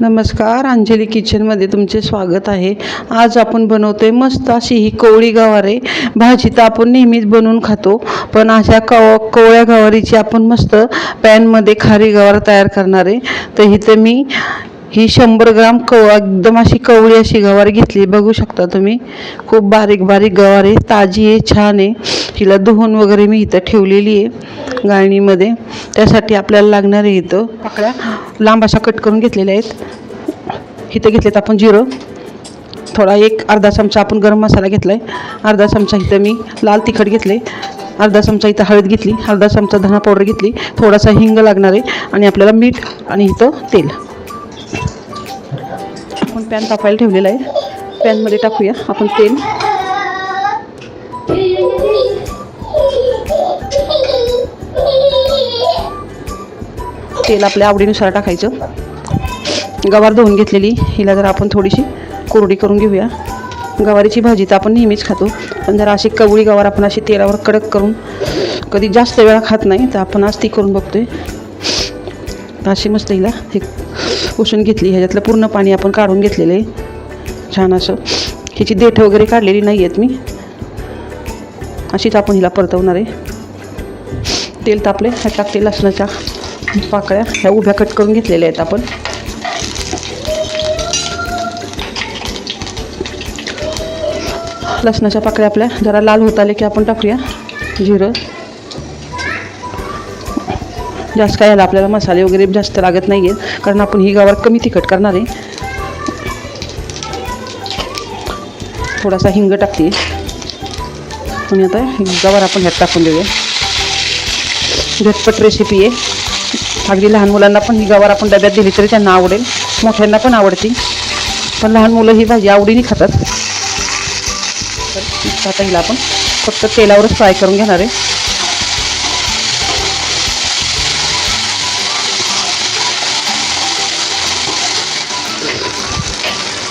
नमस्कार. अंजली किचनमध्ये तुमचे स्वागत आहे. आज आपण बनवतो आहे मस्त अशी ही कोवळी गवारे. भाजी तर आपण नेहमीच बनवून खातो पण अशा कव कोवळ्या गवारीची आपण मस्त पॅनमध्ये खारी गवार तयार करणार आहे. तर इथे मी ही शंभर ग्राम कव एकदम अशी कवळी अशी गवारी घेतली. बघू शकता तुम्ही खूप बारीक बारीक गवार आहे. ताजी आहे छान आहे. हिला धुवून वगैरे मी इथं ठेवलेली आहे गाळणीमध्ये. त्यासाठी आपल्याला लागणार आहे इथं पाकळ्या. लांब अशा कट करून घेतलेल्या आहेत. इथं घेतलेत आपण जिरं. थोडा एक अर्धा चमचा आपण गरम मसाला घेतला आहे अर्धा चमचा इथं मी लाल तिखट घेतले अर्धा चमचा इथं हळद घेतली. अर्धा चमचा धना पावडर घेतली. थोडासा हिंग लागणार आहे आणि आपल्याला मीठ आणि इथं तेल. पॅन तापायला ठेवलेला आहे. पॅनमध्ये टाकूया. आपण तेल. तेल आपल्या आवडीनुसार टाकायचं. गवार धुवून घेतलेली. हिला जर आपण थोडीशी कोरडी करून घेऊया. गवारीची भाजी तर आपण नेहमीच खातो. पण जरा अशी कवळी गवार आपण अशी तेलावर कडक करून कधी जास्त वेळा खात नाही तर आपण आज ती करून बघतोय. तर अशी मस्त हिला हे पुसून घेतली ह्याच्यातलं पूर्ण पाणी आपण काढून घेतलेलं आहे. छान असं. हिची देठ वगैरे काढलेली नाही आहेत मी. अशीच आपण हिला परतवणार आहे. तेल तापले ह्या टाकते लसणाच्या पाकळ्या. ह्या उभ्या कट करून घेतलेल्या आहेत आपण. लसणाच्या पाकळ्या आपल्या जरा लाल होत आले की आपण टाकूया. जिरं. जास्त काय याला आपल्याला मसाले वगैरे जास्त लागत नाही आहेत कारण आपण ही गावावर कमी तिखट करणार आहे. थोडासा हिंग टाकते. आणि आता ही गवार आपण ह्यात टाकून देऊया. झटपट रेसिपी आहे. अगदी लहान मुलांना पण ही गवार आपण डब्यात दिली तरी त्यांना आवडेल. मोठ्यांना पण आवडते. पण लहान मुलं ही भाजी आवडीने खातात. तर आता हिला आपण फक्त तेलावरच फ्राय करून घेणार आहे.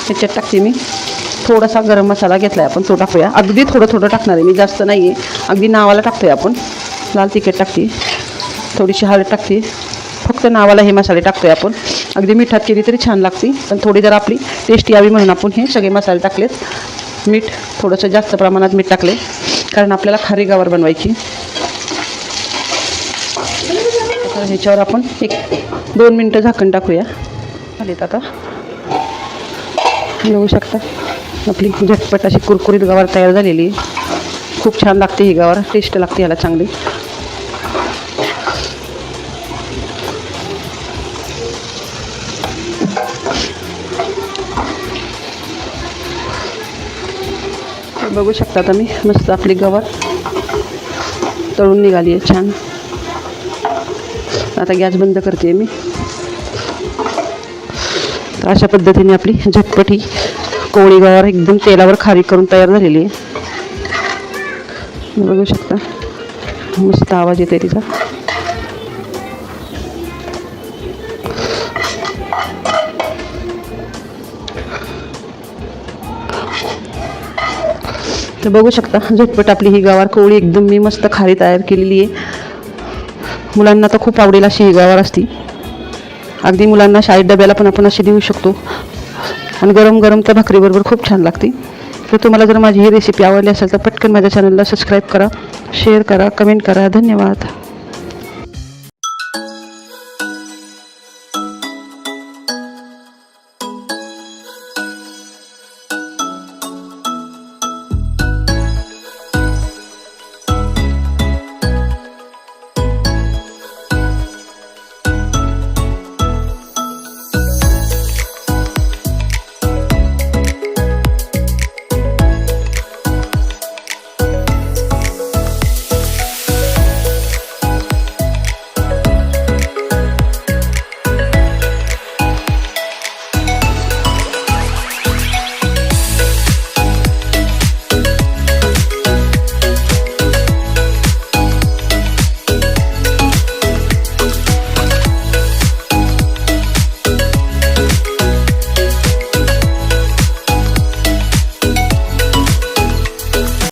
ह्याच्यात टाकते मी. थोडासा गरम मसाला घेतला आहे आपण तो टाकूया. अगदी थोडं थोडं टाकणार आहे मी जास्त नाही आहे अगदी नावाला टाकतो आहे आपण. लाल तिखट टाकते. थोडीशी हळद टाकते. फक्त नावाला हे मसाले टाकतो आहे आपण. अगदी मिठात केली तरी छान लागते. पण थोडी जर आपली टेस्ट यावी म्हणून आपण हे सगळे मसाले टाकलेत. मीठ थोडंसं जास्त प्रमाणात मीठ टाकले कारण आपल्याला खारी गावर बनवायची. तर ह्याच्यावर आपण एक दोन मिनटं झाकण टाकूया. आलेत आता. बघू शकता. आपली झटपट अशी कुरकुरीत गवार तयार आहे. खूप छान लागते ही गवार. टेस्ट लागते याला चांगली. बघू शकता आता मी मस्त आपली गवार निघाली आहे. छान. आता गॅस बंद करते मी. तर अशा पद्धतीने आपली झटपट ही कोळी गवार एकदम तेलावर खारी करून तयार झालेली आहे. बघू शकता. मस्त आवाज येते तिचा. तर बघू शकता झटपट आपली ही गवार कोवळी एकदम मी मस्त खारी तयार केलेली आहे. मुलांना तर खूप आवडेल अशी ही गवार असती. अगदी मुलांना शाळेत डब्याला पण आपण अशी देऊ शकतो. आणि गरम गरम त्या भाकरीबरोबर खूप छान लागते. तर तुम्हाला जर माझी ही रेसिपी आवडली असेल तर पटकन माझ्या चॅनलला सबस्क्राईब करा शेअर करा कमेंट करा. धन्यवाद.